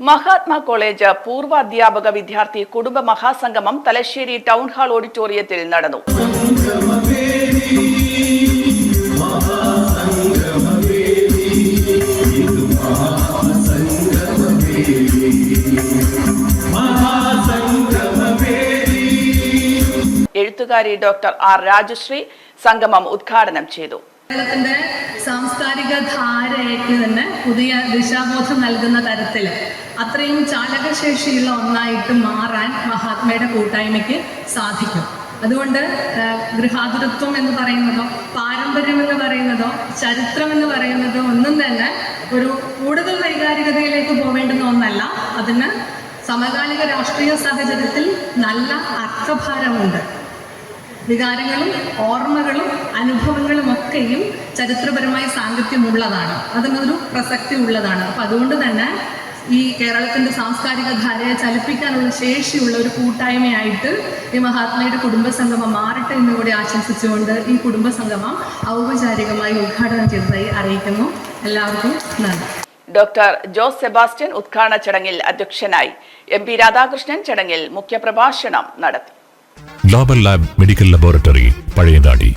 Mahatma college പൂർവ വിദ്യാർത്ഥി കുടുംബ മഹാസംഗമം തലശ്ശേരി ടൗൺ ഹാൾ ഓഡിറ്റോറിയത്തിൽ നടന്നു. എഴുത്തുകാരി ഡോക്ടർ ആർ രാജശ്രീ സംഗമം ഉദ്ഘാടനം ചെയ്തു. കേരളത്തിന്റെ സാംസ്കാരിക ധാരയ്ക്ക് തന്നെ പുതിയ ദിശാബോധം നൽകുന്ന തരത്തിൽ അത്രയും ചാലകശേഷിയുള്ള ഒന്നായിട്ട് മാറാൻ മഹാത്മയുടെ കൂട്ടായ്മയ്ക്ക് സാധിക്കും. അതുകൊണ്ട് ഗൃഹാതുരത്വം എന്ന് പറയുന്നതോ പാരമ്പര്യം എന്ന് പറയുന്നതോ ചരിത്രം എന്ന് പറയുന്നതോ ഒന്നും തന്നെ ഒരു കൂടുതൽ വൈകാരികതയിലേക്ക് പോവേണ്ടുന്ന ഒന്നല്ല. അതിന് സമകാലിക രാഷ്ട്രീയ സാഹചര്യത്തിൽ നല്ല അർത്ഥഭാരമുണ്ട്. വികാരങ്ങളും ഓർമ്മകളും അനുഭവങ്ങളും ഒക്കെയും ചരിത്രപരമായ സാങ്കത്യമുള്ളതാണ്. അതിനൊരു പ്രസക്തി ഉള്ളതാണ്. അപ്പം അതുകൊണ്ട് തന്നെ ഈ കേരളത്തിന്റെ സാംസ്കാരിക ധാരയെ ചലിപ്പിക്കാനുള്ള ശേഷിയുള്ള ഒരു കൂട്ടായ്മയായിട്ട് ഈ മഹാത്മയുടെ കുടുംബസംഗമം മാറട്ടെ എന്ന് കൂടി ആശംസിച്ചുകൊണ്ട് ഈ കുടുംബസംഗമം ഔപചാരികമായി ഉദ്ഘാടനം ചെയ്തതായി അറിയിക്കുന്നു. എല്ലാവർക്കും നന്ദി. ഡോക്ടർ ജോസ് സെബാസ്റ്റ്യൻ ഉദ്ഘാടന ചടങ്ങിൽ അധ്യക്ഷനായി. എം പി രാധാകൃഷ്ണൻ ചടങ്ങിൽ മുഖ്യപ്രഭാഷണം നടത്തി. Global lab medical laboratory Pazhayangadi